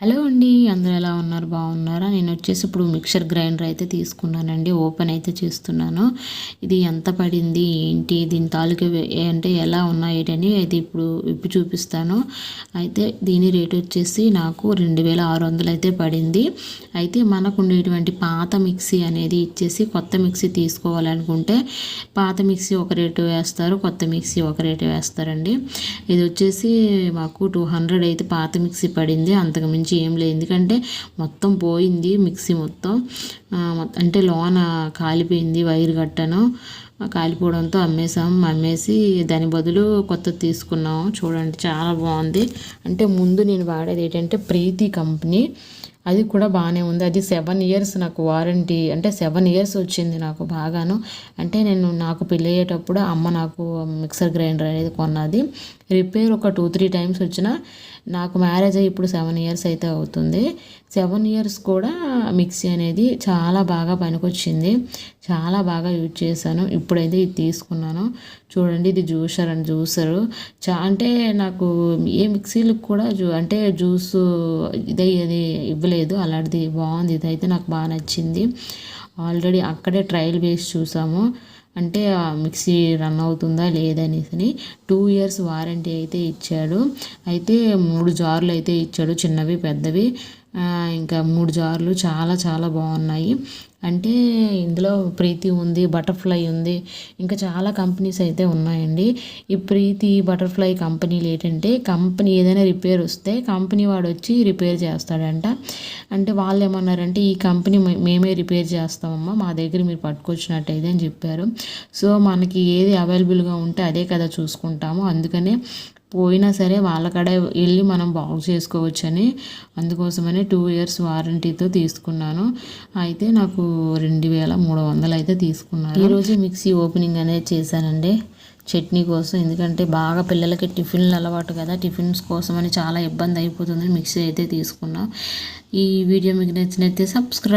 Hello అండి అందరూ ఎలా ఉన్నారు? బాగున్నారా నేను వచ్చేసి ఇప్పుడు మిక్సర్ గ్రైండర్ అయితే తీసుకున్నానండి. ఓపెన్ అయితే చేస్తున్నాను. ఇది ఎంత పడింది? ఏంటి? దీని తాలూకా అంటే ఎలా ఉన్నాయి అని ఇప్పుడు విప్పి చూపిస్తాను. అయితే దీని రేట్ వచ్చేసి నాకు రెండు వేల ఆరు వందలు అయితే పడింది. అయితే మనకు ఉండేటువంటి పాత మిక్సీ అనేది ఇచ్చేసి కొత్త మిక్సీ తీసుకోవాలనుకుంటే పాత మిక్సీ ఒక రేటు వేస్తారు కొత్త మిక్సీ ఒక రేటు వేస్తారండి. ఇది వచ్చేసి మాకు టూ హండ్రెడ్ అయితే పాత మిక్సీ పడింది. అంతకు మించి ఏం లేదు. ఎందుకంటే మొత్తం పోయింది మిక్సీ మొత్తం. అంటే లోన కాలిపోయింది వైర్ కట్టను కాలిపోవడంతో అమ్మేసాం అమ్మేసి దాని బదులు కొత్తది తీసుకున్నాం. చూడండి చాలా బాగుంది. అంటే ముందు నేను వాడేది ఏంటంటే ప్రీతి కంపెనీ. అది కూడా బాగానే ఉంది. అది సెవెన్ ఇయర్స్ నాకు వారంటీ అంటే సెవెన్ ఇయర్స్ వచ్చింది నాకు బాగాను. అంటే నేను నాకు పెళ్ళి అయ్యేటప్పుడు అమ్మ నాకు మిక్సర్ గ్రైండర్ అనేది కొన్నది. రిపేర్ ఒక టూ త్రీ టైమ్స్ వచ్చిన నాకు మ్యారేజ్ అయ్యి ఇప్పుడు సెవెన్ ఇయర్స్ అయితే అవుతుంది. సెవెన్ ఇయర్స్ కూడా మిక్సీ అనేది చాలా బాగా పనికొచ్చింది. చాలా బాగా యూజ్ చేశాను. ఇప్పుడైతే ఇది తీసుకున్నాను. చూడండి ఇది జ్యూసర్ అండ్ జ్యూసరు చా అంటే నాకు ఏ మిక్సీలకు కూడా జూ అంటే జ్యూస్ ఇదే ఇది లేదు అలాంటిది బాగుంది. ఇదైతే నాకు బాగా నచ్చింది. ఆల్రెడీ అక్కడే ట్రయల్ వేసి చూసాము. అంటే మిక్సీ రన్ అవుతుందా లేదనేసి టూ ఇయర్స్ వారంటీ అయితే ఇచ్చాడు. అయితే మూడు జార్లు అయితే ఇచ్చాడు. చిన్నవి పెద్దవి. ఇంకా మూడు జార్లు చాలా చాలా బాగున్నాయి. అంటే ఇందులో ప్రీతి ఉంది బటర్ఫ్లై ఉంది. ఇంకా చాలా కంపెనీస్ అయితే ఉన్నాయండి. ఈ ప్రీతి బటర్ఫ్లై కంపెనీలు ఏంటంటే కంపెనీ ఏదైనా రిపేర్ వస్తే కంపెనీ వాడు వచ్చి రిపేర్ చేస్తాడంట. అంటే వాళ్ళు ఏమన్నారంటే ఈ కంపెనీ మేమే రిపేర్ చేస్తామమ్మా మా దగ్గర మీరు పట్టుకొచ్చినట్టయితే అని చెప్పారు. సో మనకి ఏది అవైలబుల్గా ఉంటే అదే కదా చూసుకుంటాము. అందుకనే పోయినా సరే వాళ్ళకడే వెళ్ళి మనం బాగు చేసుకోవచ్చని అందుకోసమని టూ ఇయర్స్ వారంటీతో తీసుకున్నాను. అయితే నాకు రెండు వేల మూడు వందలు అయితే తీసుకున్నాను ఈరోజు మిక్సీ ఓపెనింగ్ అనేది చేశానండి. చట్నీ కోసం ఎందుకంటే బాగా పిల్లలకి టిఫిన్లు అలవాటు కదా టిఫిన్స్ కోసం అని చాలా ఇబ్బంది అయిపోతుంది. మిక్సీ అయితే తీసుకున్నాం. ఈ వీడియో మీకు నచ్చినైతే సబ్స్క్రైబ్